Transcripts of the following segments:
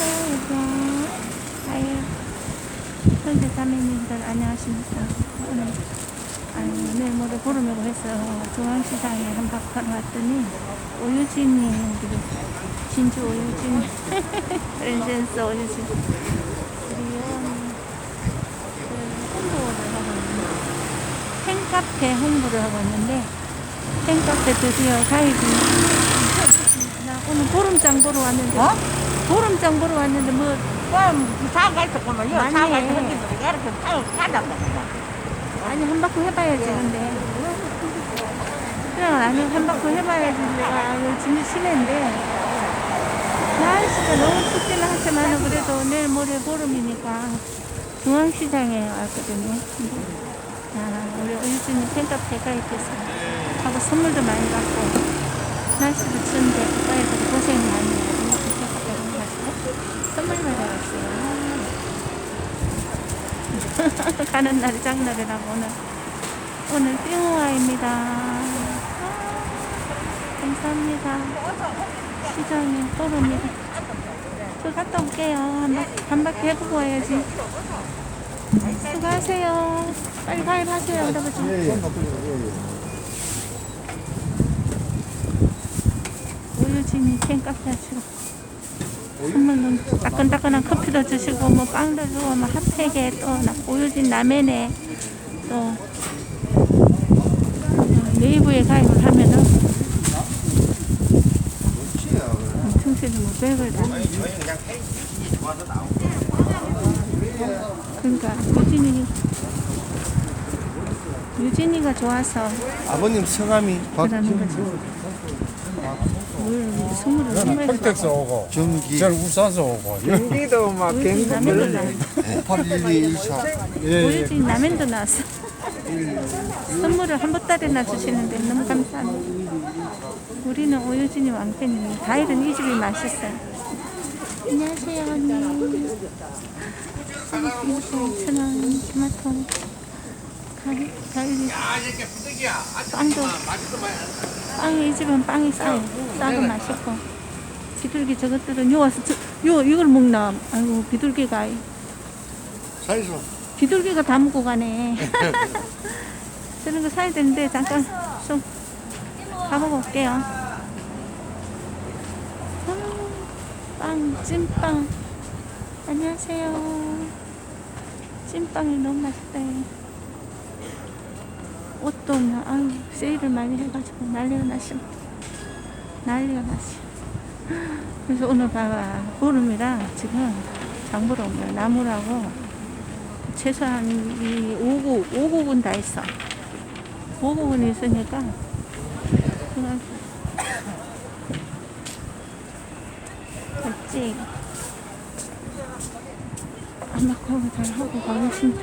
헬로 아유 형제 자매님들 안녕하십니까? 오늘 아니 내일 모레 보름이고 해서 중앙시장에 한 바퀴 왔더니 오유진이 우리 진주 오유진 렌센스 오유진. 우리 그 홍보를 하고 있는데 팬카페 홍보를 하고 있는데 팬카페 드디어 가입이. 나 오늘 보름장 보러 왔는데. 어? 보름 장 보러 왔는데 뭐 그럼 사가 있었구만. 이거 맞네. 사가 있었는데 이렇게 타고 가다 보니까. 아니 한 바퀴 해봐야지 근데 그냥 나는 한 바퀴 해봐야지 내가 요즘 심한데 날씨가 너무 춥기는 하지만 그래도 내일 모레 보름이니까 중앙시장에 왔거든요 근데 아, 우리 의진이 팬카페 가입해서 하고 선물도 많이 받고 날씨도 추운데 오빠애들이 고생 많이 가서 선물 받아갔어요. 가는 날이 장날이라고 오늘. 오늘 띵우아입니다. 아, 감사합니다. 시장에 보름이다. 저 갔다 올게요. 한 바퀴, 해보고 와야지. 수고하세요. 빨리 가입하세요 할아버지. 우유진이 캔 카페 하시고 선물로 따끈따끈한 커피도 주시고 뭐 빵도 주고 뭐 핫팩에 또나 우유진 라면에 또 어, 네이버에 가입을 하면은 충실히 뭐 백을 다 그러니까 유진이 유진이가 좋아서 아버님 성함이 그러는 우리 선물을 평택서 오고 박정기 전 울산서 오고 경기도 막 라면도 나81214 예, 우유진 라면도 나왔어. 선물을 한 보따리나 주시는데 너무 감사합니다. 우리는 우유진이 왕팬입니다. 과일은 이 집이 맛있어요. 안녕하세요, 언니. 2,000원, 토마토, 빵도, 빵이, 이 집은 빵이 싸요. 싸고 맛있고. 비둘기 저것들은 요 와서, 저, 요, 이걸 먹나. 아이고, 비둘기가. 사이소 비둘기가 다 먹고 가네. 저런 거 사야 되는데 잠깐 좀 가보고 올게요. 아, 빵, 찐빵. 안녕하세요. 찐빵이 너무 맛있다. 옷도 나, 아유, 세일을 많이 해가지고 난리가 났어. 난리가 났어. 그래서 오늘 봐봐. 보름이라 지금 장보러 온. 나무라고. 최소한 이 5국, 5국은 다 있어. 5국은 있으니까, 그냥, 됐지. 안막하고 잘 하고 가겠습니다.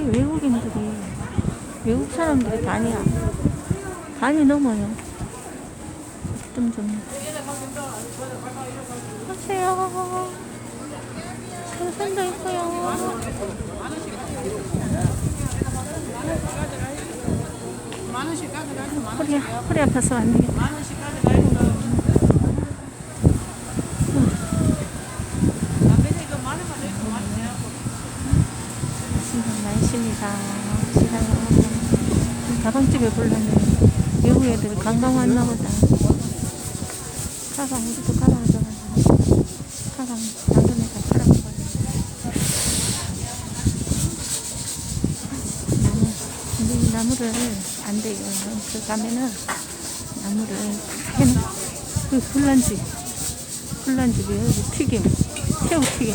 근데 외국인들이, 외국 사람들이 반이야. 반이 넘어요. 좀 좀. 하세요. 생선도 있고요. 허리, 허리 아파서 안 되겠다. 시간이 오고. 가방집에 불렀는데 외국 애들이 관광 왔나 보다. 가방, 우리도 가방 줘가지고. 가방 당근에다 팔아먹어요. 나무, 근데 이 나무를 안 돼요. 그 가면은 나무를 다 해놓, 그 불난집이 여기 튀김, 새우튀김,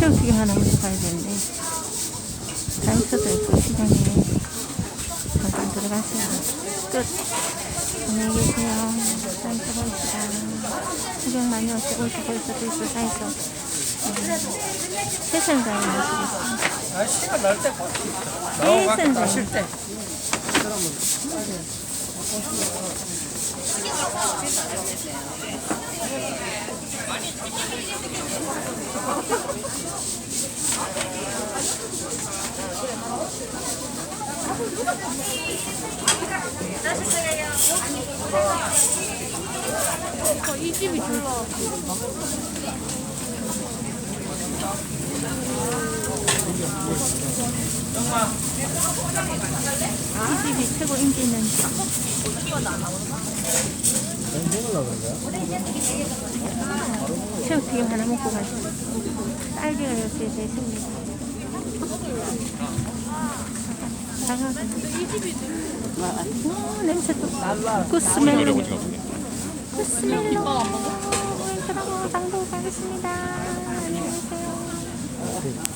새우튀김 하나 먼저 가야 되는데, 사이즈도 있고 시장에 잠깐 들어가세요. 끝. 안녕히 계세요. 사이즈 보입시다. 구경 많이 오시고 오시고 수도 있어 사이즈. 세상가에 오시고 있어요. 날씨가 날때 세상가에. 마실 때. 많이 이 집이 최고 인기 있는 집. 최고 그런 거야? 새우튀김 하나 먹고 가자. 딸기가 여기에 있습니다. 다가. 오, 냄새 또. 그 스멜로. 그 스멜로. 그러고 장도 가겠습니다. 안녕히 계세요.